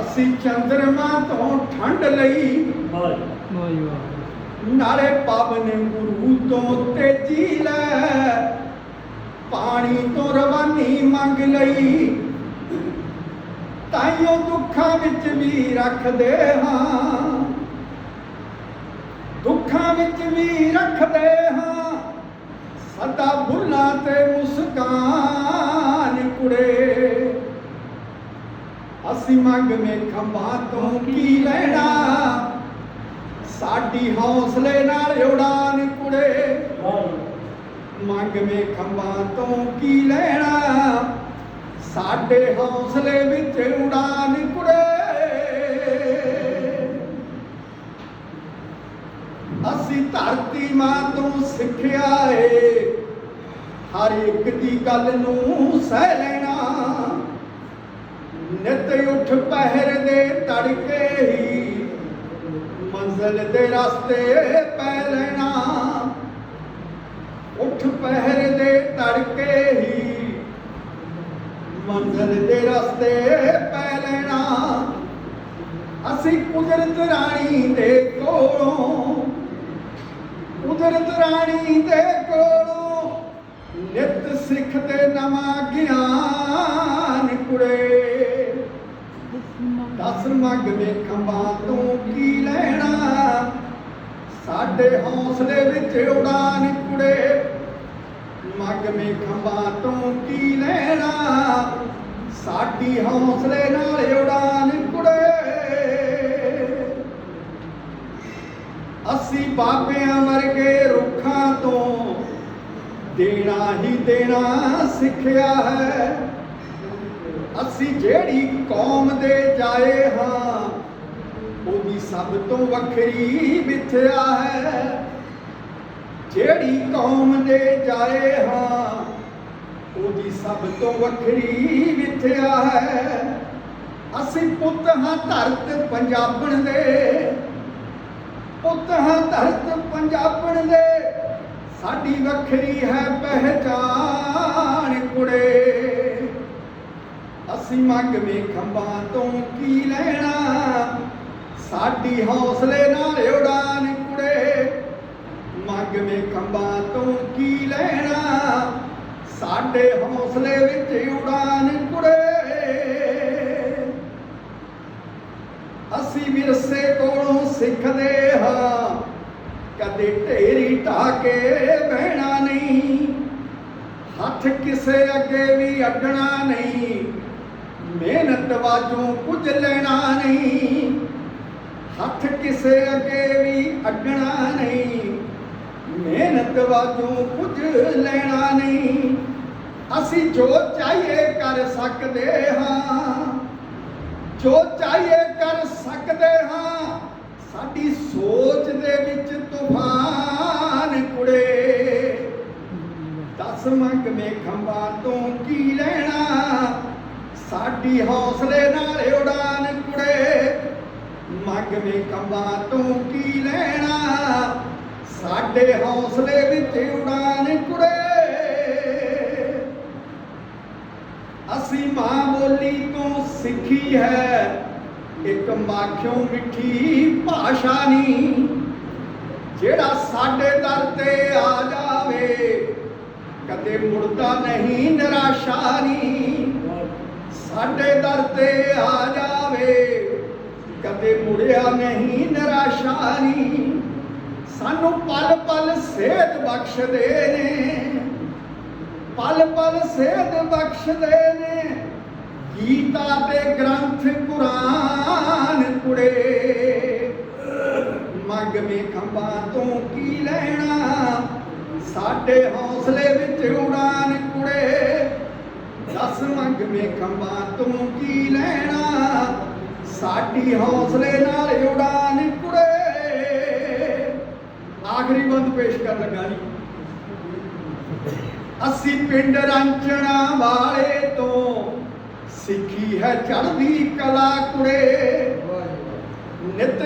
ਅਸੀਂ ਚੰਦਰਮਾ ਤੋਂ ਠੰਡ ਲਈ। ਨਾਲੇ ਪਵਨ ਗੁਰੂ ਤੋਂ ਤੇਜੀ ਲੈ ਪਾਣੀ ਤੋਂ ਰਵਾਨੀ ਮੰਗ ਲਈ। ਤਾਈਓ ਦੁੱਖਾਂ ਵਿੱਚ ਵੀ ਰੱਖਦੇ ਹਾਂ। ਦੁੱਖਾਂ ਵਿੱਚ ਵੀ ਰੱਖਦੇ ਹਾਂ। ਸਦਾ ਬੁੱਲਾਂ ਤੇ ਮੁਸਕਾਨ। ਅਸੀਂ ਮੰਗ ਮੇ ਖੰਭਾਂ ਤੋਂ ਕੀ ਲੈਣਾ? ਸਾਡੀ ਹੌਸਲੇ ਨਾਲ ਉਡਾਨ ਕੁੜੇ। ਮੰਗ ਮੇ ਖੰਭਾਂ ਤੋਂ ਕੀ ਲੈਣਾ? ਸਾਡੇ ਹੌਸਲੇ ਵਿੱਚ ਉਡਾਨ ਕੁੜੇ। ਅਸੀਂ ਧਰਤੀ ਮਾਂ ਤੋਂ ਸਿੱਖਿਆ ਏ। ਹਰ ਇੱਕ ਦੀ ਗੱਲ ਨੂੰ ਸਹਿ ਲੈਣਾ। ਨਿਤ ਉੱਠ ਪਹਿਰ ਦੇ ਤੜਕੇ ਹੀ ਮੰਜ਼ਲ ਦੇ ਰਸਤੇ ਪੈ ਲੈਣਾ। ਉੱਠ ਪਹਿਰ ਦੇ ਤੜਕੇ ਹੀ ਮੰਜ਼ਲ ਦੇ ਰਸਤੇ ਪੈ ਲੈਣਾ। ਅਸੀਂ ਕੁਦਰਤ ਰਾਣੀ ਦੇ ਕੋਲੋਂ, ਕੁਦਰਤ ਰਾਣੀ ਦੇ ਕੋਲੋਂ ਨਿਤ ਸਿੱਖਦੇ ਨਵਾਂ ਗਿਆਨ ਕੁੜੇ ਦਸ ਮੰਗ ਮੇ ਖੰਭਾਂ ਤੋਂ ਕੀ ਲੈਣਾ? ਸਾਡੇ ਹੌਸਲੇ ਵਿੱਚ ਉਡਾਨ ਕੁੜੇ। ਮੰਗ ਮੇ ਤੋਂ ਕੀ ਲੈਣਾ? ਸਾਡੀ ਹੌਸਲੇ ਨਾਲ ਉਡਾਨ ਕੁੜੇ। ਅਸੀਂ ਬਾਬਿਆਂ ਵਰਗੇ ਰੁੱਖਾਂ ਤੋਂ ਦੇਣਾ ਹੀ ਦੇਣਾ ਸਿੱਖਿਆ ਹੈ। ਅਸੀਂ ਜਿਹੜੀ ਕੌਮ ਦੇ ਸਭ ਤੋਂ ਵੱਖਰੀ ਮਿੱਥਿਆ ਹੈ। ਜਿਹੜੀ ਕੌਮ ਦੇ ਜਾਏ ਹਾਂ, ਉਹਦੀ ਸਭ ਤੋਂ ਵੱਖਰੀ ਮਿੱਥਿਆ ਹੈ। ਅਸੀਂ ਪੁੱਤ ਹਾਂ ਧਰਤ ਪੰਜਾਬਣ ਦੇ, ਪੁੱਤ ਹਾਂ ਧਰਤ ਪੰਜਾਬਣ ਦੇ। ਸਾਡੀ ਵੱਖਰੀ ਹੈ ਪਹਿਚਾਨ ਕੁੜੇ। ਅਸੀਂ ਮੰਗਵੇਂ ਮੇ ਖੰਭਾਂ ਤੋਂ ਕੀ ਲੈਣਾ ਸਾਡੀ ਹੌਸਲੇ ਨਾਲ ਉਡਾਨ ਕੁੜੇ। ਮੰਗ ਮੇ ਖੰਭਾਂ ਤੋਂ ਕੀ ਲੈਣਾ? ਸਾਡੇ ਹੌਸਲੇ ਵਿੱਚ ਉਡਾਨ ਕੁੜੇ। ਅਸੀਂ ਵਿਰਸੇ ਕੋਲੋਂ ਸਿੱਖਦੇ ਹਾਂ। ਕਦੇ ਢੇਰੀ ਢਾ ਕੇ ਬਹਿਣਾ ਨਹੀਂ। ਹੱਥ ਕਿਸੇ ਅੱਗੇ ਵੀ ਅੱਡਣਾ ਨਹੀਂ। ਮਿਹਨਤ ਵਾਜੋਂ ਕੁਝ ਲੈਣਾ ਨਹੀਂ। ਹੱਥ ਕਿਸੇ ਅੱਗੇ ਵੀ ਅੱਡਣਾ ਨਹੀਂ। ਮਿਹਨਤ ਵਾਜੋਂ ਕੁਝ ਲੈਣਾ ਨਹੀਂ। ਅਸੀਂ ਜੋ ਚਾਹੀਏ ਕਰ ਸਕਦੇ ਹਾਂ। ਜੋ ਚਾਹੀਏ ਕਰ ਸਕਦੇ ਹਾਂ। ਸਾਡੀ ਸੋਚ ਦੇ ਵਿੱਚ ਤੂਫਾਨ ਕੁੜੇ। ਦਸ ਮੰਗ ਮੇ ਖੰਭਾਂ ਤੋਂ ਕੀ ਲੈਣਾ। ਸਾਡੀ ਹੌਸਲੇ ਨਾਲ ਮੰਗ ਮੇ ਤੋਂ ਕੀ ਲੈਣਾ? ਸਾਡੇ ਹੌਸਲੇ ਵਿੱਚ ਉਡਾਨ ਕੁੜੇ। ਅਸੀਂ ਮਾਂ ਬੋਲੀ ਤੋਂ ਸਿੱਖੀ ਹੈ, ਇੱਕ ਮਾਖਿਓ ਮਿੱਠੀ ਭਾਸ਼ਾ ਨਹੀਂ ਜਿਹੜਾ ਸਾਡੇ ਦਰ ਤੇ ਆ ਜਾਵੇ, ਕਦੇ ਮੁੜਦਾ ਨਹੀਂ, ਨਿਰਾਸ਼ਾ ਨਹੀਂ ਸਾਡੇ ਦਰ ਤੇ ਆ ਜਾਵੇ ਕਦੇ ਮੁੜਿਆ ਨਹੀਂ ਨਿਰਾਸ਼ਾ ਨਹੀਂ ਸਾਨੂੰ ਪਲ ਪਲ ਸੇਧ ਬਖਸ਼ਦੇ ਨੇ। ਪਲ ਪਲ ਸੇਧ ਬਖਸ਼ਦੇ ਨੇ। ਗੀਤਾ ਤੇ ਗ੍ਰੰਥ ਕੁਰਾਨ ਕੁੜੇ ਮੰਗ ਮੇ ਖੰਭਾਂ ਤੋਂ ਕੀ ਲੈਣਾ? ਸਾਡੇ ਹੌਸਲੇ ਵਿੱਚ ਉਡਾਨ ਕੁੜੇ ਦਸ ਮੰਗ ਮੇ ਖੰਭਾਂ ਤੋਂ ਕੀ ਲੈਣਾ? ਸਾਡੀ ਹੌਸਲੇ ਨਾਲ ਉਡਾਨ ਕੁੜੇ ਆਖਰੀ ਬੰਦ ਪੇਸ਼ ਕਰਨ ਲੱਗਾ ਜੀ ਅਸੀਂ ਪਿੰਡ ਰਾਂਚਣਾ ਵਾਲੇ ਤੋਂ ਸਿੱਖੀ ਹੈ ਚੜ੍ਹਦੀ ਕਲਾ ਕੁੜੇ ਨਿਤ